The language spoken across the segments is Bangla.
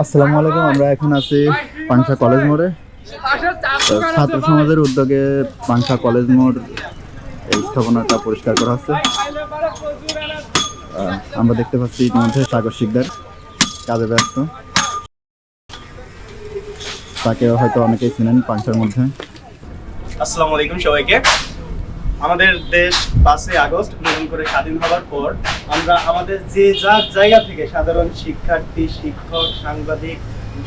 আসসালামু আলাইকুম, আমরা এখন আছি পাংশা কলেজ মোড়ে। ছাত্র সমাজের উদ্যোগে পাংশা কলেজ মোড় এই স্থাপনাটা পরিষ্কার করা হচ্ছে। আমরা দেখতে পাচ্ছি ইতিমধ্যে সাগর শিকদার কাজে ব্যস্ত। তাকে হয়তো অনেকেই চিনেন পাংশার মধ্যে। আসসালামু আলাইকুম সবাইকে। আমাদের দেশ পাঁচই আগস্ট, নতুন করে স্বাধীন হওয়ার পর আমরা আমাদের যে যার জায়গা থেকে সাধারণ শিক্ষার্থী, শিক্ষক, সাংবাদিক,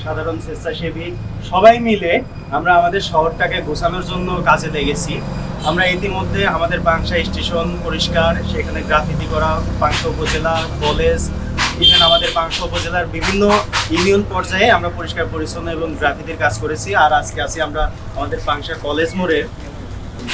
সাধারণ স্বেচ্ছাসেবী সবাই মিলে আমরা আমাদের শহরটাকে গোছানোর জন্য কাজে লেগেছি। আমরা ইতিমধ্যে আমাদের পাংশা স্টেশন পরিষ্কার, সেখানে গ্রাফিতি করা, পাংশা উপজেলা, কলেজ ইভেন আমাদের পাংশা উপজেলার বিভিন্ন ইউনিয়ন পর্যায়ে আমরা পরিষ্কার পরিচ্ছন্ন এবং গ্রাফিতির কাজ করেছি। আর আজকে আছি আমরা আমাদের পাংশা কলেজ মোড়ে।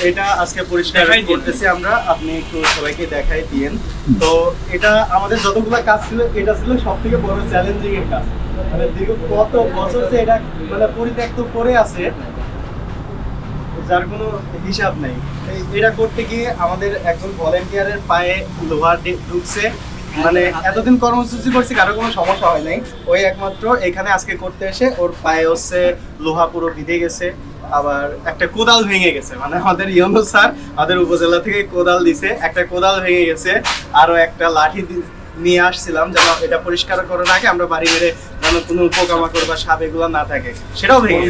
এটা আজকে পরিষ্কার করতেছি আমরা আপনি একটু সবাইকে দেখাই দিয়েন। তো এটা আমাদের যতগুলো কাজ ছিল এটা ছিল সব থেকে বড় চ্যালেঞ্জিং এর কাজ। মানে দীর্ঘ কত বছর যে এটা মানে পরিত্যক্ত পড়ে আছে যার কোনো হিসাব নেই। এটা করতে গিয়ে আমাদের একজন ভলেন্টিয়ারের পায়ে লোহার ঢুকছে। মানে এতদিন কর্মসূচি করছি কারও কোনো সমস্যা হয় নাই। ওই একমাত্র এখানে আজকে করতে এসে ওর পায়ে হচ্ছে লোহা পুরো ভিজে গেছে। আবার একটা কোদাল ভেঙে গেছে। মানে আমাদের ইয়নো স্যার আমাদের উপজেলা থেকে কোদাল দিছে, একটা কোদাল ভেঙে গেছে। আরও একটা লাঠি নিয়ে আসছিলাম যেন এটা পরিষ্কার করার আগে আমরা বাড়ি মেরে যেন কোনো পোকামাকড় বা সাপ এগুলো না থাকে, সেটাও ভেঙে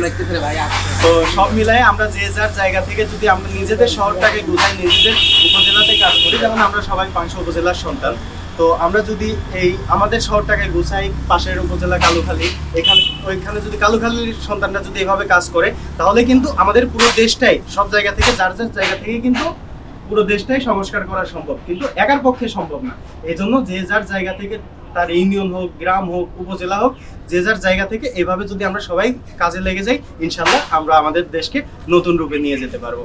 তো সব মিলাই আমরা যে যার জায়গা থেকে যদি আমরা নিজেদের শহরটাকে গুছাই নিজেদের উপজেলাতে কাজ করি, যেমন আমরা সবাই পাঁচশো উপজেলার সন্তান, তো আমরা যদি এই আমাদের শহরটাকে গুছাই, পাশের উপজেলা কালুখালী, এখানে, ওইখানে যদি কালুখালীর সন্তানরা যদি এভাবে কাজ করে, তাহলে কিন্তু আমাদের পুরো দেশটাই, সব জায়গা থেকে, যার যার জায়গা থেকে কিন্তু পুরো দেশটাই সংস্কার করা সম্ভব। কিন্তু একার পক্ষে সম্ভব না। এই জন্য যে যার জায়গা থেকে তার ইউনিয়ন হোক, গ্রাম হোক, উপজেলা হোক, যে যার জায়গা থেকে এভাবে যদি আমরা সবাই কাজে লেগে যাই, ইনশাল্লাহ আমরা আমাদের দেশকে নতুন রূপে নিয়ে যেতে পারব।